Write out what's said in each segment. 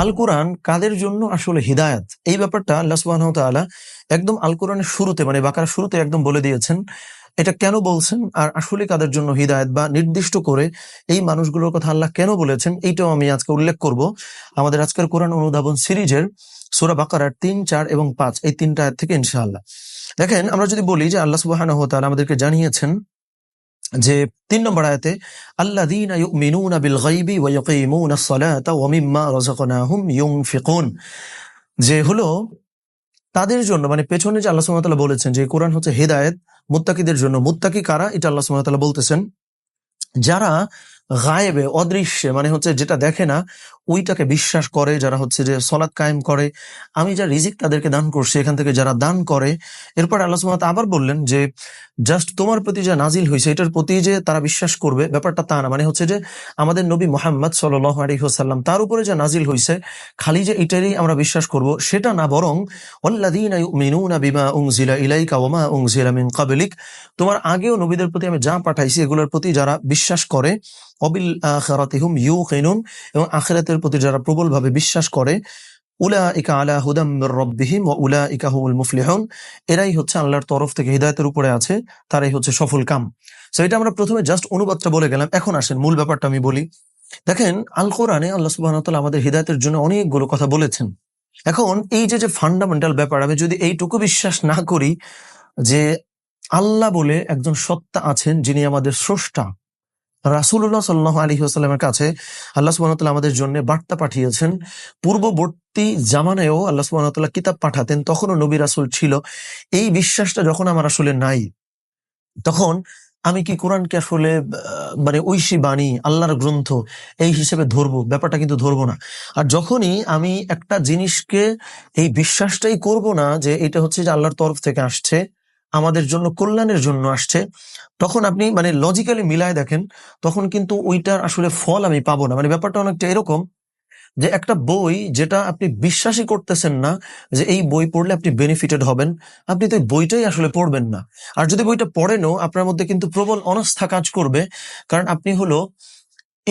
আল কোরআন কাদের জন্য আসলে হিদায়াত? এই ব্যাপারটা আল্লাহ সুবাহ তাআলা একদম আল কোরআনের শুরুতে মানে বাকার শুরুতে একদম বলে দিয়েছেন। এটা কেন বলছেন? আর আসলে কাদের জন্য হিদায়ত বা নির্দিষ্ট করে এই মানুষগুলোর কথা আল্লাহ কেন বলেছেন? এইটাও আমি আজকে উল্লেখ করব। আমাদের আজকের কোরআন অনুধাবন সিরিজের সুরা বাকারার তিন, চার এবং পাঁচ, এই তিনটা থেকে ইনশাআল্লাহ। দেখেন, আমরা যদি বলি যে আল্লাহ সুবাহ আমাদেরকে জানিয়েছেন যে তিন নম্বর আয়াতে, আল্লাযীনা ইউমিনুনা বিল গায়বি ওয়া ইয়াকিমুনাস ওমিম্মা ওয়া মিম্মা রাযাকনাহুম ইউনফিকুন। যে হলো, তাদের জন্য মানে পেছনে যে আল্লাহ সুবহানাহু বলেছেন যে কোরআন হচ্ছে হেদায়েত, মুত্তাকিদের জন্য, মুত্তাকি কারা? এটা আল্লাহ সুবহানাহু বলতেছেন। যারা গায়েবে, অদৃশ্যে মানে হচ্ছে যেটা দেখে না ওইটাকে বিশ্বাস করে, যারা হচ্ছে যে সলাৎ কায়েম করে, আমি যা রিজিক তাদেরকে দান করছি, এখান থেকে যারা দান করে, এরপর আল্লাহ তাআলা আবার বললেন যে, জাস্ট তোমার প্রতি যা নাজিল হয়েছে, এটার প্রতি যে তারা বিশ্বাস করবে, ব্যাপারটা তা না। মানে হচ্ছে যে, আমাদের নবী মোহাম্মদ সাল্লাল্লাহু আলাইহি ওয়াসাল্লাম তার উপরে যা নাজিল হয়েছে, খালি যে এটারই আমরা বিশ্বাস করব, সেটা না বরং বিমা তোমার আগেও নবীদের প্রতি আমি যা পাঠাইছি, এগুলোর প্রতি যারা বিশ্বাস করে, অবিল আখিরাতিহুম ইউকিনুন, এবং আখিরাতের প্রতি যারা প্রবলভাবে বিশ্বাস করে, উলাইকা আলা হুদাম মির রাব্বিহিম ওয়া উলাইকা হুমুল মুফলিহুন, এরাই হচ্ছে আল্লাহর তরফ থেকে হিদায়াতের উপরে আছে, তারাই হচ্ছে সফল কাম। সো এটা আমরা প্রথমে জাস্ট অনুবাদটা বলে গেলাম। এখন আসেন মূল ব্যাপারটা আমি বলি। দেখেন আল কোরআনে আল্লাহ তাআলা আমাদের হিদায়াতের জন্য অনেকগুলো কথা বলেছেন। এখন এই যে যে ফান্ডামেন্টাল ব্যাপার, আমি যদি এইটুকু বিশ্বাস না করি যে আল্লাহ বলে একজন সত্তা আছেন যিনি আমাদের স্রষ্টা রাসুল্লাহ সাল্লাহ আলী আসাল্লামের কাছে আল্লাহ সুবাহতাল্লাহ আমাদের জন্য বার্তা পাঠিয়েছেন। পূর্ববর্তী জামানায়ও আল্লাহ সুবাহতাল্লাহ কিতাব পাঠাতেন, তখনও নবী রাসুল ছিল। এই বিশ্বাসটা যখন আমার আসলে নাই, তখন আমি কি কোরআনকে আসলে মানে ঐশী বাণী, আল্লাহর গ্রন্থ এই হিসেবে ধরবো? ব্যাপারটা কিন্তু ধরবো না। আর যখনই আমি একটা জিনিসকে, এই বিশ্বাসটাই করব না যে এটা হচ্ছে যে আল্লাহর তরফ থেকে আসছে আমাদের জন্য, কল্যাণের জন্য আসছে, তখন আপনি মানে লজিক্যালি মিলায় দেখেন, তখন কিন্তু ওইটার আসলে ফল আমি পাবো না। মানে ব্যাপারটা অনেকটা এরকম যে একটা বই যেটা আপনি বিশ্বাসই করতেছেন না যে এই বই পড়লে আপনি বেনিফিটেড হবেন, আপনি তো বইটাই আসলে পড়বেন না। আর যদি বইটা পড়েনও, আপনার মধ্যে কিন্তু প্রবল অনাস্থা কাজ করবে, কারণ আপনি হলো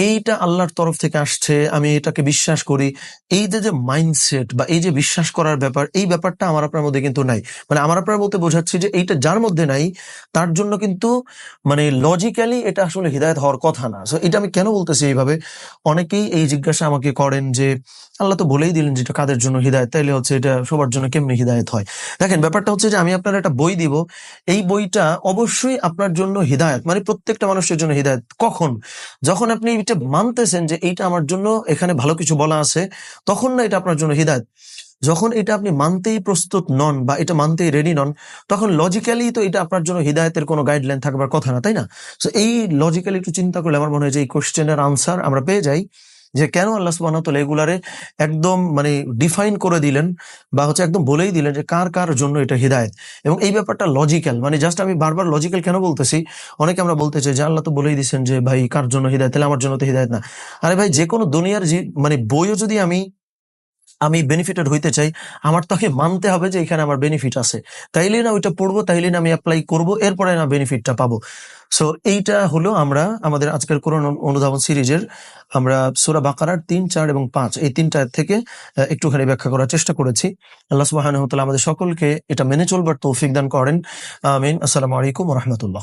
এইটা আল্লাহর তরফ থেকে আসছে, আমি এটাকে বিশ্বাস করি। এই যে যে মাইন্ডসেট বা এই যে বিশ্বাস করার ব্যাপার, এই ব্যাপারটা আমার আপনার মধ্যে কিন্তু নাই। মানে আমার আপনার মধ্যে বোঝাচ্ছি যে এইটা যার মধ্যে নাই, তার জন্য কিন্তু মানে লজিক্যালি এটা আসলে হৃদায়ত হওয়ার কথা না। সো এটা আমি কেন বলতেছি এইভাবে? অনেকেই এই জিজ্ঞাসা আমাকে করেন যে আল্লাহ তো বলেই দিলেন যেটা কাদের জন্য হৃদায়ত, তাইলে হচ্ছে এটা সবার জন্য কেমনি হৃদায়ত হয়? দেখেন, ব্যাপারটা হচ্ছে যে আমি আপনার একটা বই দিব। এই বইটা অবশ্যই আপনার জন্য হৃদায়ত মানে প্রত্যেকটা মানুষের জন্য হৃদায়ত। কখন? যখন আপনি এটা মানতেছেন যে এইটা আমার জন্য, এখানে ভালো কিছু বলা আছে, তখন না এটা আপনার জন্য হৃদায়ত। যখন এটা আপনি মানতেই প্রস্তুত নন বা এটা মানতেই রেডি নন, তখন লজিক্যালি তো এটা আপনার জন্য হৃদায়তের কোনো গাইডলাইন থাকবার কথা না, তাই না? তো এই লজিক্যালি একটু চিন্তা করলে আমার মনে হয় যে এই কোশ্চেনের আনসার আমরা পেয়ে যাই। যে কেন আল্লাহ তাআলা এগুলারে একদম মানে ডিফাইন করে দিলেন বা হচ্ছে একদম বলেই দিলেন যে কার কার জন্য এটা হৃদায়ত? এবং এই ব্যাপারটা লজিক্যাল মানে জাস্ট আমি বারবার লজিক্যাল কেন বলতেছি? অনেকে আমরা বলতে চাই যে আল্লাহ তো বলেই দিচ্ছেন যে ভাই কার জন্য হৃদায়ত? তাহলে আমার জন্য তো হৃদায়ত না। আরে ভাই যে কোনো দুনিয়ার মানে বইও যদি আমি আমি বেনিফিটেড হইতে চাই, আমার তাকে মানতে হবে যে এখানে আমার বেনিফিট আছে। তাইলে না ওইটা পড়ব, তাইলে না আমি অ্যাপ্লাই করব, এরপরে না বেনিফিটটা পাবো। সো এইটা হলো আমরা আমাদের আজকের কোরআন অনুধাবন সিরিজের আমরা সুরা বাকারার তিন, চার এবং পাঁচ, এই তিনটা থেকে একটুখানি ব্যাখ্যা করার চেষ্টা করেছি। আল্লাহ সুবাহ আমাদের সকলকে এটা মেনে চলবার তৌফিক দান করেন। আমিন। আসসালামু আলাইকুম রহমতুল্লাহ।